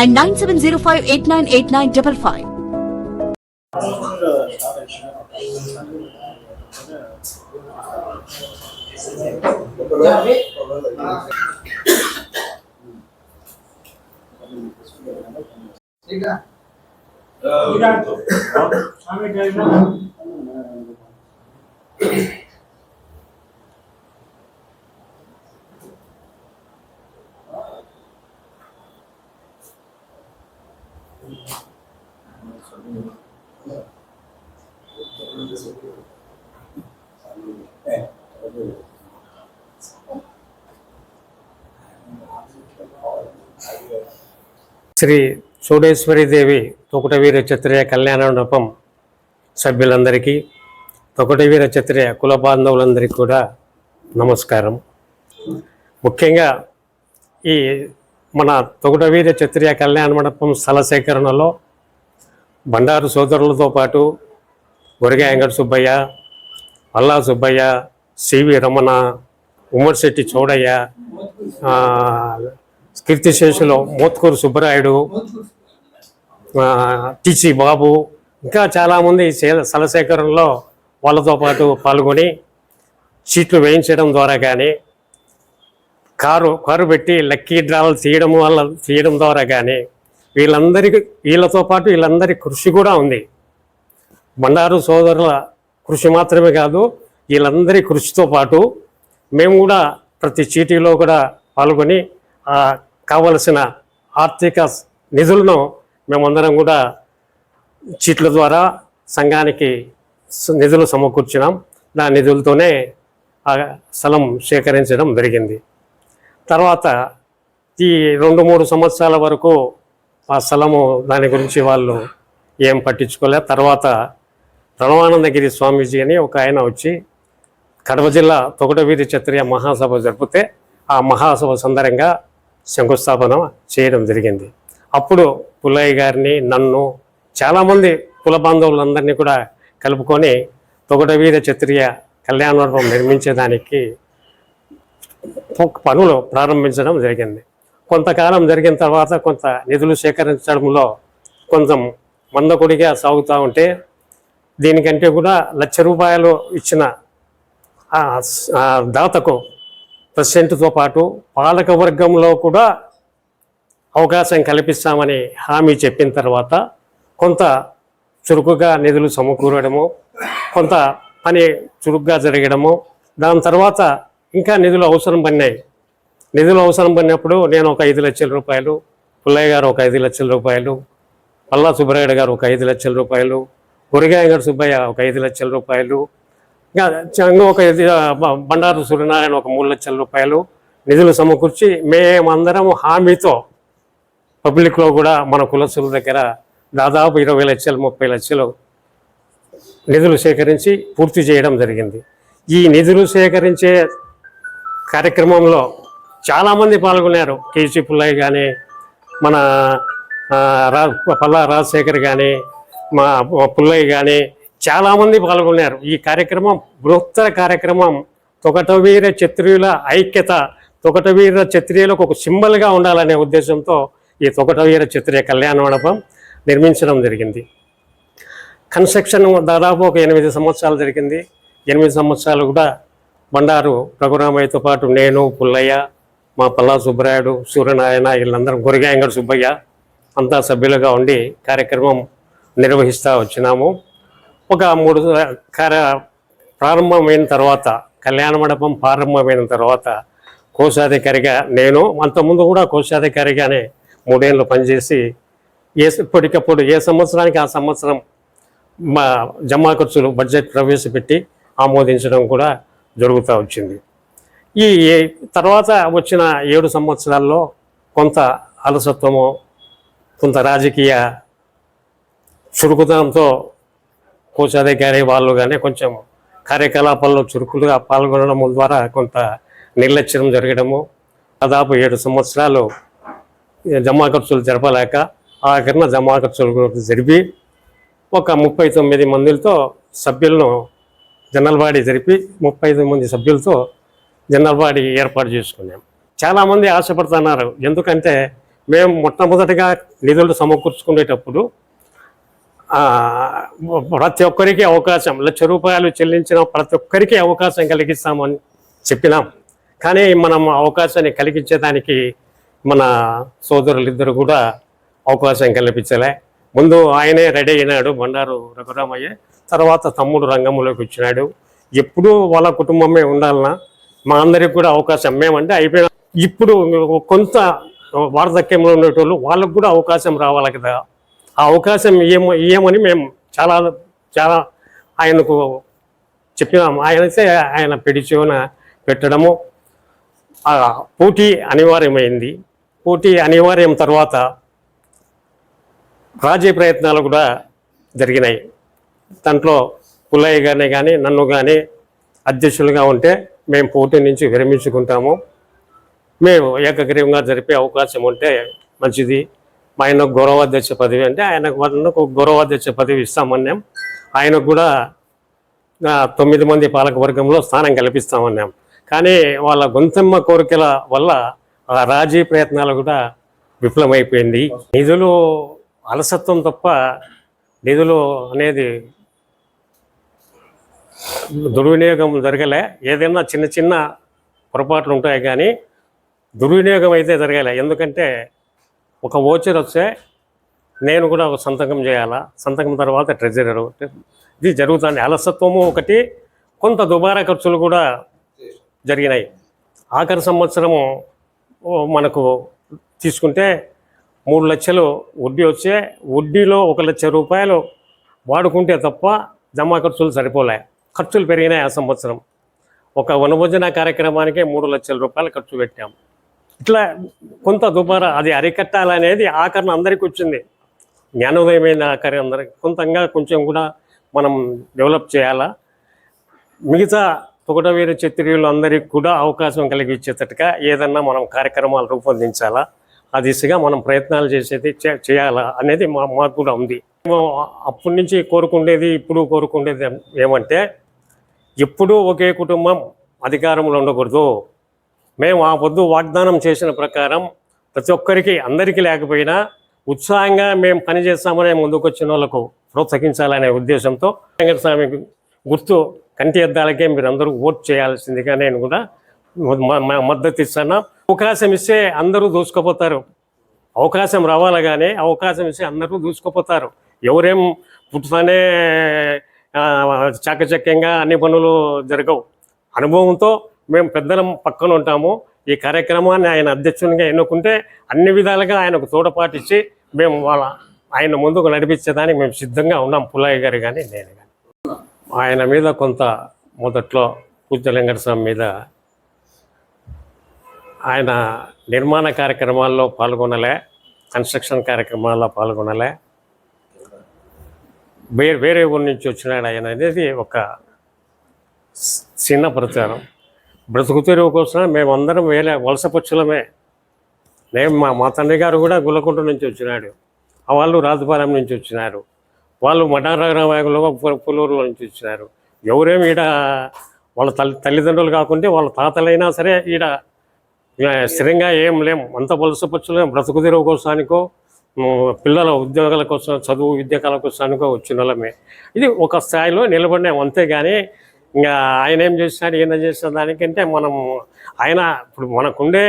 and nine seven zero five eight nine eight nine double five Shri Chowdeshwari Devi Thogataveera Kshatriya కళ్యాణ మండపం సభ్యులందరికీ తొకటవీర క్షత్రియ కుల బాంధవులందరికీ కూడా నమస్కారం. ముఖ్యంగా ఈ మన తొకటవీర క్షత్రియ కళ్యాణ మండపం స్థల సేకరణలో బండారు సోదరులతో పాటు గొరిగా వెంకట సుబ్బయ్య అల్లా సుబ్బయ్య సివి రమణ ఉమ్మడిశెట్టి చౌడయ్య కీర్తిశేషులు మోత్కూరు సుబ్బరాయుడు ఆ, టిసి బాబు ఇంకా చాలామంది సలసేకరణలో వాళ్ళతో పాటు పాల్గొని సీట్లు వేయించడం ద్వారా కానీ కారు కారు పెట్టి లక్కీ డ్రాలు తీయడం వల్ల తీయడం ద్వారా కానీ వీళ్ళందరికీ వీళ్ళతో పాటు వీళ్ళందరి కృషి కూడా ఉంది. బండారు సోదరుల కృషి మాత్రమే కాదు వీళ్ళందరి కృషితో పాటు మేము కూడా ప్రతి చీటీలో కూడా పాల్గొని కావలసిన ఆర్థిక నిధులను మేమందరం కూడా చీట్ల ద్వారా సంఘానికి నిధులు సమకూర్చినాం. నా నిధులతోనే ఆ స్థలం సేకరించడం జరిగింది. తర్వాత ఈ రెండు మూడు సంవత్సరాల వరకు ఆ స్థలము దాని గురించి వాళ్ళు ఏం పట్టించుకోలే. తర్వాత ప్రణవానందగిరి స్వామీజీ అని ఒక ఆయన వచ్చి కడప జిల్లా తొగటవీధి క్షత్రియ మహాసభ జరిపితే ఆ మహాసభ సందర్భంగా శంకుస్థాపన చేయడం జరిగింది. అప్పుడు పుల్లయ్య గారిని నన్ను చాలామంది కుల బాంధవులందరినీ కూడా కలుపుకొని తొగటవీర క్షత్రియ కళ్యాణ మండపం నిర్మించేదానికి పనులు ప్రారంభించడం జరిగింది. కొంతకాలం జరిగిన తర్వాత కొంత నిధులు సేకరించడంలో కొంచెం మందకొడిగా సాగుతూ ఉంటే దీనికంటే కూడా లక్ష రూపాయలు ఇచ్చిన దాతకు ప్రెసిడెంట్తో పాటు పాలక వర్గంలో కూడా అవకాశం కల్పిస్తామని హామీ చెప్పిన తర్వాత కొంత చురుకుగా నిధులు సమకూరడము కొంత పని చురుగ్గా జరగడము దాని తర్వాత ఇంకా నిధులు అవసరం పడినాయి. నిధులు అవసరం పడినప్పుడు నేను ఒక ఐదు లక్షల రూపాయలు పుల్లయ్య గారు ఒక ఐదు లక్షల రూపాయలు పల్లా సుబ్బరాయుడు గారు ఒక ఐదు లక్షల రూపాయలు గురిగాయ గారు సుబ్బయ్య ఒక ఐదు లక్షల రూపాయలు. ఇంకా చంగు ఒక బండారు సూర్యనారాయణ ఒక మూడు లక్షల రూపాయలు. నిధులు సమకూర్చి మేమందరం హామీతో పబ్లిక్లో కూడా మన కులసుల దగ్గర దాదాపు ఇరవై లక్షలు ముప్పై లక్షలు నిధులు సేకరించి పూర్తి చేయడం జరిగింది. ఈ నిధులు సేకరించే కార్యక్రమంలో చాలామంది పాల్గొన్నారు. కేసీ పుల్లయ్య కానీ మన రా పల్లా రాజశేఖర్ కానీ మా మా పుల్లయ్య కానీ చాలామంది పాల్గొన్నారు. ఈ కార్యక్రమం బృహత్తర కార్యక్రమం. తొకటవీర క్షత్రియుల ఐక్యత తొకటవీర క్షత్రియులకు ఒక సింబల్గా ఉండాలనే ఉద్దేశంతో ఈ తొకటవీర క్షత్రియ కళ్యాణ మండపం నిర్మించడం జరిగింది. కన్స్ట్రక్షన్ దాదాపు ఒక ఎనిమిది సంవత్సరాలు జరిగింది. ఎనిమిది సంవత్సరాలు కూడా బండారు రఘురామయ్యతో పాటు నేను పుల్లయ్య మా పల్లా సుబ్బరాయుడు సూర్యనారాయణ వీళ్ళందరం గురిగాయంగడు సుబ్బయ్య అంతా సభ్యులుగా ఉండి కార్యక్రమం నిర్వహిస్తూ వచ్చినాము. ఒక మూడు కార్య ప్రారంభమైన తర్వాత కళ్యాణ మండపం ప్రారంభమైన తర్వాత కోశాధికారిగా నేను అంతకుముందు కూడా కోశాధికారిగానే మూడేళ్ళు పనిచేసి ఏ ఇప్పటికప్పుడు ఏ సంవత్సరానికి ఆ సంవత్సరం మా జమా ఖర్చులు బడ్జెట్ ప్రవేశపెట్టి ఆమోదించడం కూడా జరుగుతూ వచ్చింది. ఈ తర్వాత వచ్చిన ఏడు సంవత్సరాల్లో కొంత అలసత్వము కొంత రాజకీయ చురుకుదనంతో కోశాధికారి వాళ్ళు కానీ కొంచెం కార్యకలాపాల్లో చురుకులుగా పాల్గొనడం ద్వారా కొంత నిర్లక్ష్యం జరగడము. దాదాపు ఏడు సంవత్సరాలు జమా ఖర్చులు జరపలేక ఆఖరిన జమా ఖర్చులు జరిపి ఒక ముప్పై తొమ్మిది మందితో సభ్యులను జనరల్ బాడీ జరిపి ముప్పై ఐదు మంది సభ్యులతో జనరల్ బాడీ ఏర్పాటు చేసుకున్నాం. చాలామంది ఆశపడుతున్నారు. ఎందుకంటే మేము మొట్టమొదటిగా నిధులు సమకూర్చుకునేటప్పుడు ప్రతి ఒక్కరికి అవకాశం లక్ష రూపాయలు చెల్లించిన ప్రతి ఒక్కరికి అవకాశం కలిగిస్తామని చెప్పినాం. కానీ మనం అవకాశాన్ని కలిగించేదానికి మన సోదరులిద్దరు కూడా అవకాశం కల్పించలే. ముందు ఆయనే రెడీ అయినాడు బండారు రఘురామయ్య. తర్వాత తమ్ముడు రంగంలోకి వచ్చినాడు. ఎప్పుడూ వాళ్ళ కుటుంబమే ఉండాలన్నా మా అందరికి కూడా అవకాశం. మేమంటే అయిపోయినా ఇప్పుడు కొంత వార్ధక్యంలో ఉండేటోళ్ళు వాళ్ళకు కూడా అవకాశం రావాలి కదా. ఆ అవకాశం ఇయ్యమ ఇయ్యమని మేము చాలా చాలా ఆయనకు చెప్పినాం ఆయనసే ఆయన పిడిచోన పెట్టడము పోటీ అనివార్యమైంది. పోటీ అనివార్యం తర్వాత రాజీ ప్రయత్నాలు కూడా జరిగినాయి. దాంట్లో పుల్లయ్య గారిని కానీ నన్ను కానీ అధ్యక్షులుగా ఉంటే మేము పోటీ నుంచి విరమించుకుంటాము. మేము ఏకగ్రీవంగా జరిపే అవకాశం ఉంటే మంచిది. మా ఆయనకు గౌరవాధ్యక్ష పదవి అంటే ఆయనకు వాళ్ళకు గౌరవాధ్యక్ష పదవి ఇస్తామన్నాం. ఆయనకు కూడా తొమ్మిది మంది పాలకవర్గంలో స్థానం కల్పిస్తామన్నాం. కానీ వాళ్ళ గొంతెమ్మ కోరికల వల్ల ఆ రాజీ ప్రయత్నాలు కూడా విఫలమైపోయింది. నిధులు అలసత్వం తప్ప నిధులు అనేది దుర్వినియోగం జరగలే. ఏదైనా చిన్న చిన్న పొరపాట్లు ఉంటాయి కానీ దుర్వినియోగం అయితే జరగలే. ఎందుకంటే ఒక ఓచర్ వస్తే నేను కూడా ఒక సంతకం చేయాలా? సంతకం తర్వాత ట్రెజరర్ ఇది జరుగుతుంది అలసత్వము ఒకటి కొంత దుబారా ఖర్చులు కూడా జరిగినాయి. ఆఖరి సంవత్సరము మనకు తీసుకుంటే మూడు లక్షలు వడ్డీ వచ్చే వడ్డీలో ఒక లక్ష రూపాయలు వాడుకుంటే తప్ప జమా ఖర్చులు సరిపోలే. ఖర్చులు పెరిగినాయి ఆ సంవత్సరం. ఒక వనభోజన కార్యక్రమానికే మూడు లక్షల రూపాయలు ఖర్చు పెట్టాం. ఇట్లా కొంత దుబారా అది అరికట్టాలనేది ఆఖరణ అందరికీ వచ్చింది. జ్ఞానోదయమైన ఆఖరి అందరికి. కొంతంగా కొంచెం కూడా మనం డెవలప్ చేయాలా? మిగతా తొగటవీర చిత్రీలు అందరికీ కూడా అవకాశం కలిగించేటట్టుగా ఏదన్నా మనం కార్యక్రమాలు రూపొందించాలా? ఆ దిశగా మనం ప్రయత్నాలు చేసేది చే- చేయాలా అనేది మా మాకు కూడా ఉంది. అప్పటి నుంచి కోరుకుండేది ఇప్పుడు కోరుకుండేది ఏమంటే ఎప్పుడూ ఒకే కుటుంబం అధికారంలో ఉండకూడదు. మేము ఆ పొద్దు వాగ్దానం చేసిన ప్రకారం ప్రతి ఒక్కరికి అందరికీ లేకపోయినా ఉత్సాహంగా మేము పనిచేస్తామనే ముందుకొచ్చిన వాళ్ళకు ప్రోత్సహించాలనే ఉద్దేశంతో వెంకటస్వామి గుర్తు కంటి అద్దాలకే మీరు అందరూ ఓట్ చేయాల్సిందిగా నేను కూడా మద్దతు ఇస్తాను. అవకాశం ఇస్తే అందరూ దూసుకుపోతారు. అవకాశం రావాలి కానీ అవకాశం ఇస్తే అందరూ దూసుకుపోతారు. ఎవరేం పుట్టుతానే ఆ, చాకచక్యంగా అన్ని పనులు జరగవు. అనుభవంతో మేము పెద్దలం పక్కన ఉంటాము. ఈ కార్యక్రమాన్ని ఆయన అధ్యక్షునిగా ఎన్నుకుంటే అన్ని విధాలుగా ఆయనకు తోడపాటిచ్చి మేము వాళ్ళ ఆయన ముందుకు నడిపించేదానికి మేము సిద్ధంగా ఉన్నాం. పుల్లయ్య గారు కానీ నేను కానీ ఆయన మీద కొంత మొదట్లో పూజ్య స్వామి మీద ఆయన నిర్మాణ కార్యక్రమాల్లో పాల్గొనలే కన్స్ట్రక్షన్ కార్యక్రమాల్లో పాల్గొనలే. వేరే వేరే ఊరి నుంచి వచ్చినాడు ఆయన అనేది ఒక చిన్న ప్రచారం. బ్రతుకు తెరువు కోసం మేమందరం వేరే వలస పక్షులమే నేను మా మా తండ్రి గారు కూడా గుల్లకుంట నుంచి వచ్చినాడు. వాళ్ళు రాజపాలెం నుంచి వచ్చినారు. వాళ్ళు మఠారామాయకులు పులూరులో నుంచి వచ్చినారు. ఎవరేమి ఈడ వాళ్ళ తల్లి తల్లిదండ్రులు కాకుంటే వాళ్ళ తాతలైనా సరే ఈడ స్థిరంగా ఏం లేం. అంత వలస పక్షులేం బ్రతుకు తెరువు కోసానికో పిల్లల ఉద్యోగాల కోసం చదువు విద్యకాల కోసానికో వచ్చిన వాళ్ళమే. ఇది ఒక స్థాయిలో నిలబడినాం. అంతేగాని ఇంకా ఆయన ఏం చేసినాడు ఏం చేసిన దానికంటే మనం ఆయన ఇప్పుడు మనకుండే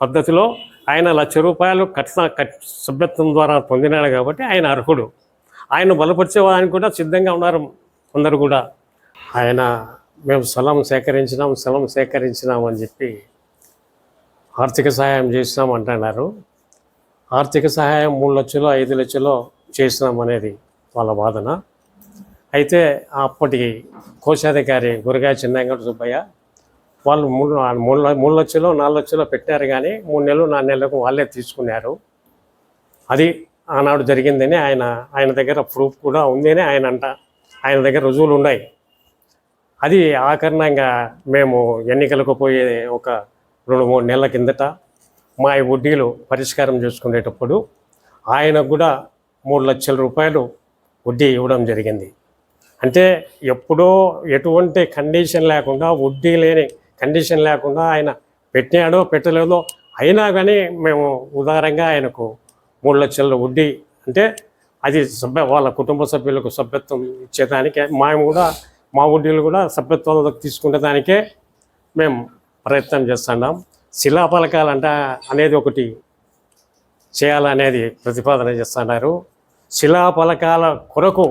పద్ధతిలో ఆయన లక్ష రూపాయలు కట్ట కట్ సభ్యత్వం ద్వారా పొందినాడు కాబట్టి ఆయన అర్హుడు. ఆయన బలపరిచేవానికి కూడా సిద్ధంగా ఉన్నారు అందరు కూడా. ఆయన మేము స్థలం సేకరించినాం స్థలం సేకరించినాం అని చెప్పి ఆర్థిక సహాయం చేసినాం అంటున్నారు. ఆర్థిక సహాయం మూడు లక్షలు ఐదు లక్షలు చేసినాం అనేది వాళ్ళ వాదన. అయితే అప్పటి కోశాధికారి గురగా చిన్నంగడు సుబ్బయ్య వాళ్ళు మూడు మూడు మూడు లక్షలు నాలుగు లక్షలు పెట్టారు కానీ మూడు నెలలు నాలుగు నెలలకు వాళ్ళే తీసుకున్నారు. అది ఆనాడు జరిగిందని ఆయన ఆయన దగ్గర ప్రూఫ్ కూడా ఉందని ఆయన అంట ఆయన దగ్గర రుజువులు ఉన్నాయి. అది ఆకరణంగా మేము ఎన్నికలకు పోయే ఒక రెండు మూడు నెలల కిందట మా వడ్డీలు పరిష్కారం చేసుకునేటప్పుడు ఆయనకు కూడా మూడు లక్షల రూపాయలు వడ్డీ ఇవ్వడం జరిగింది. అంటే ఎప్పుడో ఎటువంటి కండిషన్ లేకుండా వడ్డీ లేని కండిషన్ లేకుండా ఆయన పెట్టాడో పెట్టలేదో అయినా కానీ మేము ఉదారంగా ఆయనకు మూడు లక్షల వడ్డీ అంటే అది సభ్య వాళ్ళ కుటుంబ సభ్యులకు సభ్యత్వం ఇచ్చేదానికే మేము కూడా మా వడ్డీలు కూడా సభ్యత్వం తీసుకునేదానికే మేము ప్రయత్నం చేస్తున్నాం. శిలాఫలకాలంట అనేది ఒకటి చేయాలనేది ప్రతిపాదన చేస్తున్నారు. శిలాపలకాల కొరకు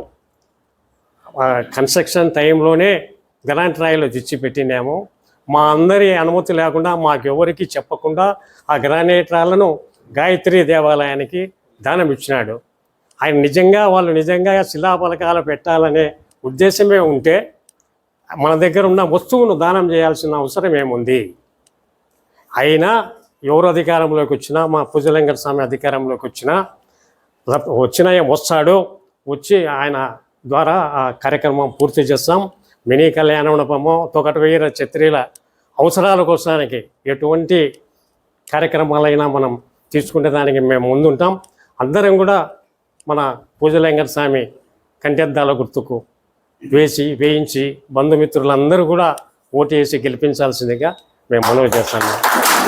కన్స్ట్రక్షన్ టైంలోనే గ్రాంట్ రాయిలు తెచ్చి పెట్టినాము. మా అందరి అనుమతి లేకుండా మాకెవరికి చెప్పకుండా ఆ గ్రానైట్ రాళ్ళను గాయత్రి దేవాలయానికి దానం ఇచ్చినాడు. ఆయన నిజంగా వాళ్ళు నిజంగా శిలాఫలకాలు పెట్టాలనే ఉద్దేశమే ఉంటే మన దగ్గర ఉన్న వస్తువును దానం చేయాల్సిన అవసరం ఏముంది? అయినా ఎవరు అధికారంలోకి వచ్చినా మా పూజలింగర స్వామి అధికారంలోకి వచ్చినా వచ్చిన వస్తాడు వచ్చి ఆయన ద్వారా ఆ కార్యక్రమం పూర్తి చేస్తాం. మినీ కళ్యాణ మండపము తొకటి వేయిన ఛత్రీల అవసరాల కోసానికి ఎటువంటి కార్యక్రమాలైనా మనం తీసుకునే దానికి మేము ముందుంటాం. అందరం కూడా మన పూజలింగ స్వామి కంటెద్దాల గుర్తుకు వేసి వేయించి బంధుమిత్రులందరూ కూడా ఓటు వేసి గెలిపించాల్సిందిగా మేము మనవి చేస్తాము